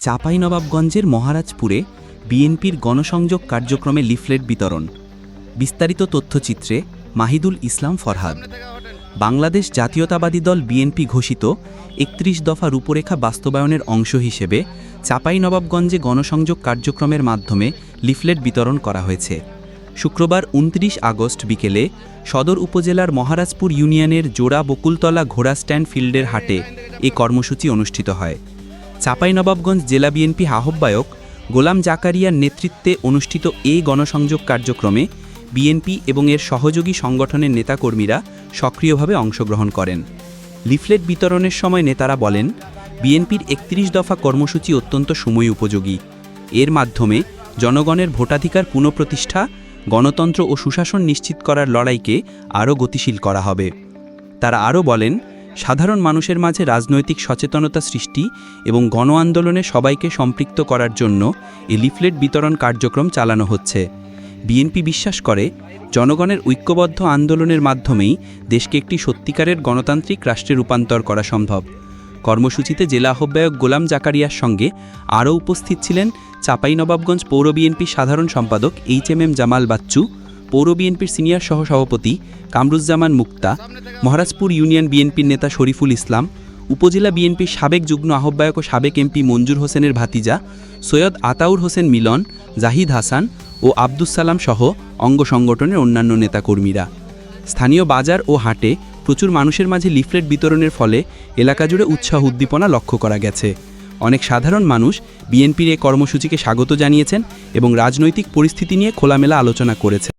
চাঁপাইনবাবগঞ্জের মহারাজপুরে বিএনপির গণসংযোগ কার্যক্রমে লিফলেট বিতরণ। বিস্তারিত তথ্যচিত্রে মাহিদুল ইসলাম ফরহাদ। বাংলাদেশ জাতীয়তাবাদী দল বিএনপি ঘোষিত একত্রিশ দফা রূপরেখা বাস্তবায়নের অংশ হিসেবে চাঁপাইনবাবগঞ্জে গণসংযোগ কার্যক্রমের মাধ্যমে লিফলেট বিতরণ করা হয়েছে। শুক্রবার উনত্রিশ আগস্ট বিকেলে সদর উপজেলার মহারাজপুর ইউনিয়নের জোড়া বকুলতলা ঘোড়া স্ট্যান্ড ফিল্ডের হাটে এ কর্মসূচি অনুষ্ঠিত হয়। চাঁপাইনবাবগঞ্জ জেলা বিএনপি আহ্বায়ক গোলাম জাকারিয়ার নেতৃত্বে অনুষ্ঠিত এই গণসংযোগ কার্যক্রমে বিএনপি এবং এর সহযোগী সংগঠনের নেতাকর্মীরা সক্রিয়ভাবে অংশগ্রহণ করেন। লিফলেট বিতরণের সময় নেতারা বলেন, বিএনপির একত্রিশ দফা কর্মসূচি অত্যন্ত সময় উপযোগী। এর মাধ্যমে জনগণের ভোটাধিকার পুনঃপ্রতিষ্ঠা, গণতন্ত্র ও সুশাসন নিশ্চিত করার লড়াইকে আরও গতিশীল করা হবে। তারা আরও বলেন সাধারণ মানুষের মাঝে রাজনৈতিক সচেতনতা সৃষ্টি এবং গণ আন্দোলনে সবাইকে সম্পৃক্ত করার জন্য এ লিফলেট বিতরণ কার্যক্রম চালানো হচ্ছে। বিএনপি বিশ্বাস করে, জনগণের ঐক্যবদ্ধ আন্দোলনের মাধ্যমেই দেশকে একটি সত্যিকারের গণতান্ত্রিক রাষ্ট্রে রূপান্তর করা সম্ভব। কর্মসূচিতে জেলা আহ্বায়ক গোলাম জাকারিয়ার সঙ্গে আরও উপস্থিত ছিলেন চাঁপাইনবাবগঞ্জ পৌর বিএনপির সাধারণ সম্পাদক H M M Jamal Bachchu পৌর বিএনপির সিনিয়র সহসভাপতি কামরুজ্জামান মুক্তা, মহারাজপুর ইউনিয়ন বিএনপির নেতা শরীফুল ইসলাম, উপজেলা বিএনপির সাবেক যুগ্ম আহ্বায়ক ও সাবেক এমপি মঞ্জুর হোসেনের ভাতিজা সৈয়দ আতাউর হোসেন মিলন, জাহিদ হাসান ও আব্দুস সালাম সহ অঙ্গ সংগঠনের অন্যান্য নেতাকর্মীরা। স্থানীয় বাজার ও হাটে প্রচুর মানুষের মাঝে লিফলেট বিতরণের ফলে এলাকা জুড়ে উৎসাহ উদ্দীপনা লক্ষ্য করা গেছে। অনেক সাধারণ মানুষ বিএনপির এই কর্মসূচিকে স্বাগত জানিয়েছেন এবং রাজনৈতিক পরিস্থিতি নিয়ে খোলামেলা আলোচনা করেছে